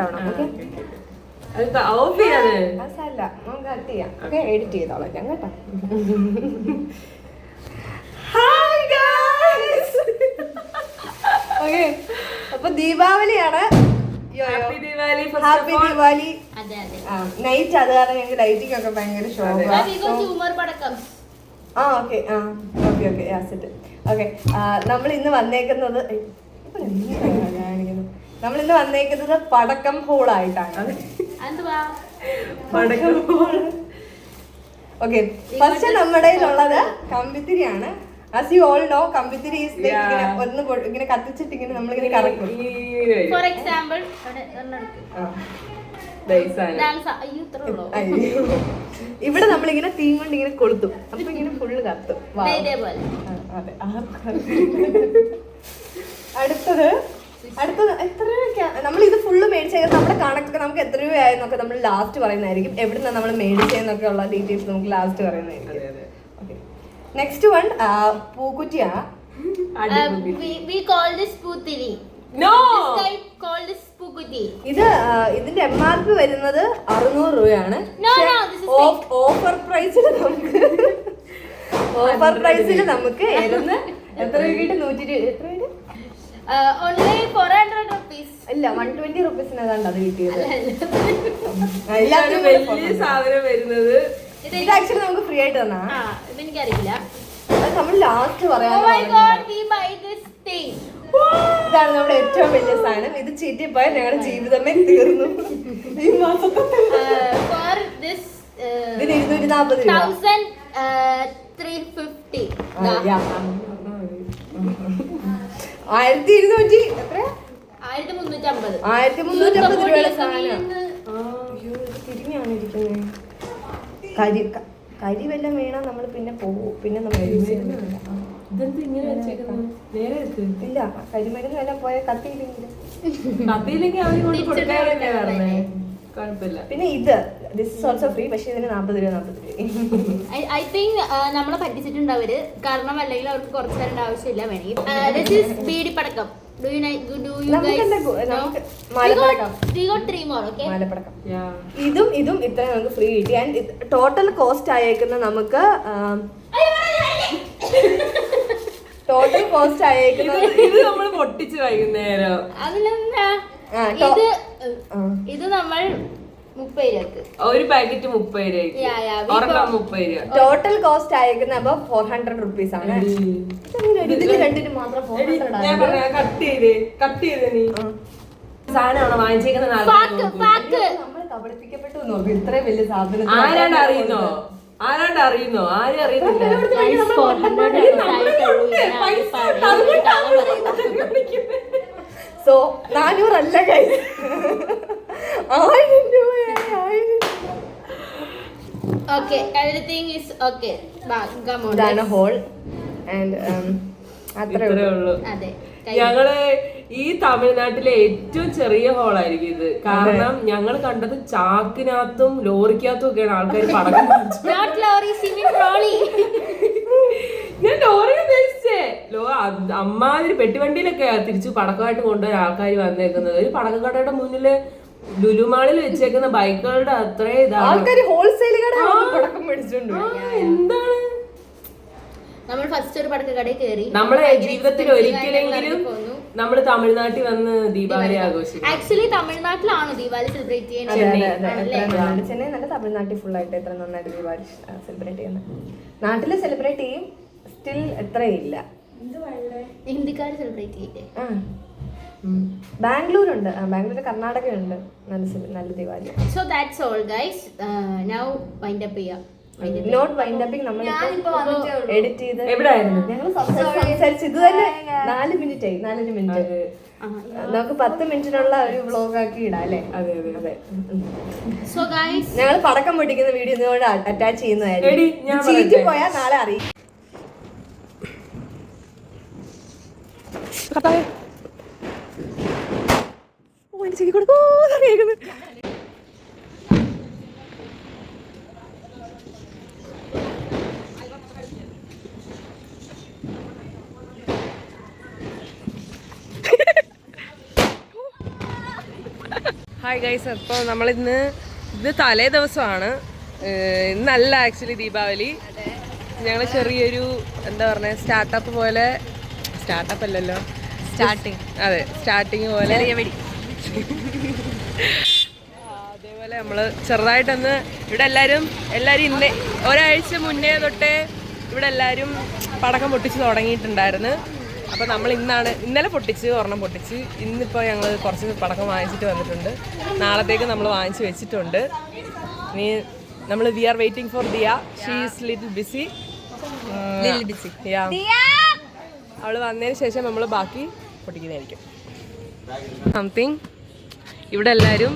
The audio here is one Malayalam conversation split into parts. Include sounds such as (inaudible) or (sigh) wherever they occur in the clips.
ആവണം ഓക്കെ അത് ഓഫ് ചെയ്യാതെ. അതല്ല നമുക്ക് കട്ട് ചെയ്യാം. ഓക്കെ എഡിറ്റ് ചെയ്തോളാം ഞാൻ കേട്ടോ. ഹായ് ഗൈസ് ഓക്കെ അപ്പൊ ദീപാവലിയാണ്. ഹാപ്പി ദിവാലി ഹാപ്പി ദീപാവലി അതെ അതെ. നൈറ്റ് അത് കാരണം ഞങ്ങൾക്ക് ലൈറ്റിംഗ് ഒക്കെ ഭയങ്കര ഷോക്കാണ് ആ. ഓക്കെ ആ ഓക്കെ ഓക്കെ സെറ്റ് ഓക്കെ നമ്മൾ ഇന്ന് വന്നേക്കുന്നത് ഇപ്പൊ കാണിക്കുന്നത്? നമ്മൾ ഇന്ന് വന്നേക്കുന്നത് പടക്കം ഹോളായിട്ടാണ് ആയിട്ടാണ് പടക്കം ഓക്കെ ഫസ്റ്റ് നമ്മുടെ ഉള്ളത് കമ്പിത്തിരിയാണ്. As you all know kambithiri is like Yeah. ഇങ്ങനെ ഒന്ന് ഇങ്ങനെ കത്തിച്ചിട്ട് ഇങ്ങനെ നമ്മളിങ്ങനെ കറക്കും. For example. ഇവിടെ നമ്മളിങ്ങനെ തീ കൊണ്ട് ഇങ്ങനെ കൊളുത്തും. അപ്പൊ ഇങ്ങനെ ഫുള്ള് കത്തും. അടുത്തത് അടുത്തത് എത്ര നമ്മൾ ഇത് ഫുള്ള് മേടിച്ചത് നമ്മുടെ കണക്കൊക്കെ നമുക്ക് എത്ര രൂപയായെന്നൊക്കെ നമ്മൾ ലാസ്റ്റ് പറയുന്നതായിരിക്കും. എവിടുന്ന നമ്മൾ മേടിച്ചതെന്നൊക്കെ ഉള്ള ഡീറ്റെയിൽസ് നമുക്ക് ലാസ്റ്റ് പറയുന്നതായിരിക്കും. Next one പൂക്കുറ്റിയാ we call this poothiri. No This type called this ഇത് ഇതിന്റെ എം ആർ പി വരുന്നത് അറുന്നൂറ് രൂപയാണ്. ഓഫർ പ്രൈസിൽ നമുക്ക് (laughs) ഓഫർ പ്രൈസിൽ നമുക്ക് എത്ര രൂപയുടെ നൂറ്റി എത്ര ഓൺലി ഫോർ ഹൺഡ്രഡ് റുപ്പീസ് ഇല്ല വൺ ട്വന്റി റുപ്പീസിന് ഏതാണ്ട് അത് കിട്ടിയത്. വലിയ സാധനം വരുന്നത്. ഇത് ആക്ച്വലി നമുക്ക് ഫ്രീ ആയിട്ട് തന്നാ. ഇതെനിക്കറിയില്ല. അത് നമ്മൾ ലാസ്റ്റ് പറയാൻ തിങ് ഇതാണ് നമ്മുടെ ഏറ്റവും വലിയ സാധനം. ഇത് ചീറ്റിപ്പോയാൽ ഞങ്ങളുടെ ജീവിതമേ തീർന്നു. ഈ മാസത്തെ ഫോർ ദിസ് ഇതിന് ഇരുന്നൂറ്റി നാൽപ്പത് തൗസൻഡ് ത്രീ ഫിഫ്റ്റി. ആയിരത്തി ഇരുന്നൂറ്റി എത്ര? ആയിരത്തി മുന്നൂറ്റമ്പത് ആയിരത്തി രൂപയുടെ സാധനം. തിരിഞ്ഞാണ് ഇരിക്കുന്നത് കരി കരി വല്ലതും വേണം നമ്മൾ പിന്നെ പോകും പിന്നെ നമ്മൾ ഇല്ല കരിമരുന്ന് വല്ല പോയ കത്തിയില്ലെങ്കിൽ പിന്നെ ഇത് ദിസ് ഇസ് ഓൾസോ ഫ്രീ പക്ഷേ ഇതിന് നാൽപ്പത് രൂപ നാൽപ്പത് ഐ തിങ്ക് നമ്മളെ പറ്റിച്ചിട്ടുണ്ട് അവർ കാരണം അല്ലെങ്കിൽ അവർക്ക് കുറച്ച് തരേണ്ട ആവശ്യമില്ല വേണമെങ്കിൽ. Yeah. ഇതും ഇതും ഇത്ര നമുക്ക് ഫ്രീ കിട്ടി. ആൻഡ് ടോട്ടൽ കോസ്റ്റ് ആയേക്കുന്ന നമുക്ക് ടോട്ടൽ കോസ്റ്റ് ആയേക്കുന്ന ഇത് നമ്മൾ പൊട്ടിച്ച് വൈകുന്നേരം. അതിലെന്താ? ആ, ടോ- ഇത് ഇത് നമ്മൾ മുപ്പത് രൂപക്ക് ഒരു പാക്കറ്റ് മുപ്പത് രൂപ ടോട്ടൽ കോസ്റ്റ് ആയേക്കുന്ന അപ്പൊ ഫോർ ഹൺഡ്രഡ് റുപ്പീസ് ആണ്. കട്ട് ചെയ്തേ കട്ട് ചെയ്തേ നീ. സാധനമാണോ ഇത്രയും വലിയ സാധനം ആരാണ്ട് അറിയുന്നോ? ആരാണ്ട് അറിയുന്നോ? ആരും അറിയുന്നില്ല സോ നാനൂറല്ല കൈ ആയിരം. ഓക്കെ എവറിത്തിങ് ഈസ് ഓക്കെ ഇതാണ് ഹോൾ ആൻഡ് അത്രേ ഉള്ളൂ. ഉള്ളൂ. അതെ ഞങ്ങൾ ഈ തമിഴ്നാട്ടിലെ ഏറ്റവും ചെറിയ ഹോളായിരിക്കും ഇത്. കാരണം ഞങ്ങൾ കണ്ടത് ചാക്കിനകത്തും ലോറിക്കകത്തും ഒക്കെയാണ് ആൾക്കാർ പടക്കം വെച്ചത്. നോട്ട് ലോറി സിമി ട്രോളി ഞാൻ ലോറി ഉദ്ദേശിച്ചേ. ലോ അമ്മാതിരി പെട്ടിവണ്ടിയിലൊക്കെ തിരിച്ചു പടക്കമായിട്ട് കൊണ്ടുവരാൻ ആൾക്കാർ വന്നേക്കുന്നത്. ഒരു പടക്കക്കടയുടെ മുന്നിൽ ലുലുമാളിൽ വെച്ചേക്കുന്ന ബൈക്കുകളുടെ അത്രേ ആൾക്കാർ ഹോൾസെയിൽ കട പടക്കം മേടിച്ചോണ്ട് ആ, എന്താണ്? നമ്മൾ ഫസ്റ്റ് ഒരു പടക്ക കടയിൽ കയറി നമ്മളെ ജീവിതത്തിൽ ഒരിക്കലെങ്കിലും നമ്മൾ തമിഴ്നാട്ടിൽ വന്ന് ദീപാവലി ആഘോഷിക്കും. ആക്ച്വലി തമിഴ്നാട്ടിലാണ് ദീപാവലി സെലിബ്രേറ്റ് ചെയ്യുന്നത്? ചെന്നൈ. നല്ല തമിഴ്നാട്ടിൽ ഫുൾ ആയിട്ട് എത്ര നന്നായിട്ട് ദീപാവലി സെലിബ്രേറ്റ് ചെയ്യുന്നത് നാട്ടിൽ സെലിബ്രേറ്റ് ചെയ്യും. സ്റ്റിൽ എത്രയില്ല ഹിന്ദിക്കാർ സെലിബ്രേറ്റ് ചെയ്യില്ലേ? ആ. ബാംഗ്ലൂർ ഉണ്ട് ബാംഗ്ലൂർ കർണാടക ഉണ്ട് നല്ല നല്ല Diwali. So that's all guys now wind up ചെയ്യാം. നോട്ട് വൈൻഡ് അപ്പിംഗ് നമ്മൾ എഡിറ്റ് ചെയ്ത് എവിടെയായിരുന്നു ഞങ്ങൾ സംസാരിച്ച് ഇത് തന്നെ നാല് മിനിറ്റ് ആയി നാലര മിനിറ്റ് നമുക്ക് പത്ത് മിനിറ്റിനുള്ള ഒരു വ്ലോഗ് ആക്കി ഇടാം അല്ലേ? അതെ അതെ അതെ. സോ ഗൈസ് ഞങ്ങൾ പടക്കം പൊട്ടിക്കുന്ന വീഡിയോ ഇതിനോട് അറ്റാച്ച് ചെയ്യുന്നതായിരുന്നു ചീറ്റി പോയാൽ നാളെ അറിയും എന്റെ ചെവി കൊടുക്കോ ഹായ് ഗൈസ് അപ്പോൾ നമ്മളിന്ന് ഇത് തലേ ദിവസമാണ്. ഇന്നല്ല ആക്ച്വലി ദീപാവലി. ഞങ്ങൾ ചെറിയൊരു എന്താ പറയുക സ്റ്റാർട്ടപ്പ് പോലെ സ്റ്റാർട്ടപ്പ് അല്ലല്ലോ. സ്റ്റാർട്ടിങ് അതെ സ്റ്റാർട്ടിങ് പോലെ ചെറിയ വെടി അതേപോലെ നമ്മൾ ചെറുതായിട്ടൊന്ന് ഇവിടെ എല്ലാരും എല്ലാരും ഇന്ന് ഒരാഴ്ച മുന്നേ തൊട്ടേ ഇവിടെ എല്ലാവരും പടക്കം പൊട്ടിച്ച് തുടങ്ങിയിട്ടുണ്ടായിരുന്നു. അപ്പോൾ നമ്മൾ ഇന്നാണ് ഇന്നലെ പൊട്ടിച്ച് ഒരെണ്ണം പൊട്ടിച്ച്. ഇന്നിപ്പോ ഞങ്ങൾ കുറച്ച് പടക്കം വാങ്ങിച്ചിട്ട് വന്നിട്ടുണ്ട്. നാളത്തേക്ക് നമ്മൾ വാങ്ങിച്ചു വെച്ചിട്ടുണ്ട്. ഇനി നമ്മൾ we are waiting for Diya. She is little busy busy yeah. അവൾ വന്നതിന് ശേഷം നമ്മൾ ബാക്കി പൊട്ടിക്കുന്നതായിരിക്കും. സംതിങ് ഇവിടെ എല്ലാരും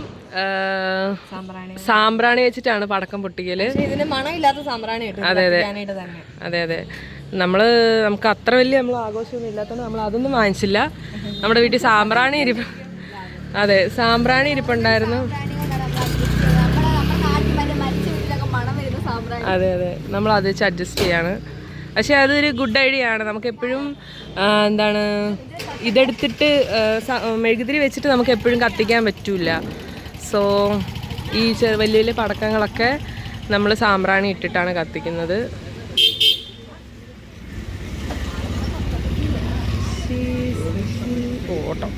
സാമ്പ്രാണി. വെച്ചിട്ടാണ് പടക്കം പൊട്ടിക്കൽ. ഇതിന് മണമില്ലാത്ത സാമ്പ്രാണി അതെ, അതെ. അതെ അതെ. നമ്മൾ നമുക്ക് അത്ര വലിയ നമ്മൾ ആഘോഷമൊന്നും ഇല്ലാത്തതുകൊണ്ട് നമ്മൾ അതൊന്നും വാങ്ങിച്ചില്ല. നമ്മുടെ വീട്ടിൽ സാമ്പ്രാണി ഇരിപ്പ് അതെ സാമ്പ്രാണി ഇരിപ്പുണ്ടായിരുന്നു. അതെ അതെ. നമ്മൾ അത് വെച്ച് അഡ്ജസ്റ്റ് ചെയ്യാണ്. പക്ഷെ അതൊരു ഗുഡ് ഐഡിയ ആണ്. നമുക്ക് എപ്പോഴും എന്താണ് ഇതെടുത്തിട്ട് മെഴുകുതിരി വെച്ചിട്ട് നമുക്ക് എപ്പോഴും കത്തിക്കാൻ പറ്റില്ല സോ ഈ ചെറു വലിയ വലിയ പടക്കങ്ങളൊക്കെ നമ്മൾ സാമ്പ്രാണി ഇട്ടിട്ടാണ് കത്തിക്കുന്നത്. ഓട്ടം.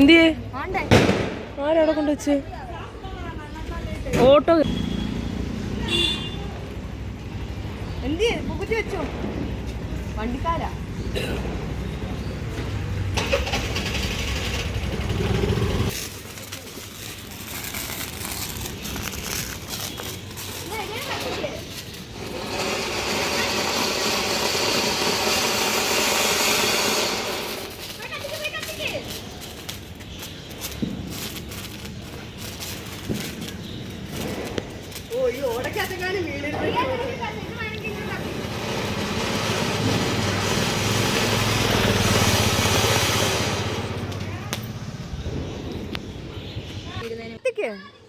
എന്തിയേ? ആരവിടെ കൊണ്ടുവച്ച്? ഓട്ടോ. എന്ത് പൂക്കുറ്റി വെച്ചോ. വണ്ടിക്കാരാ. quê?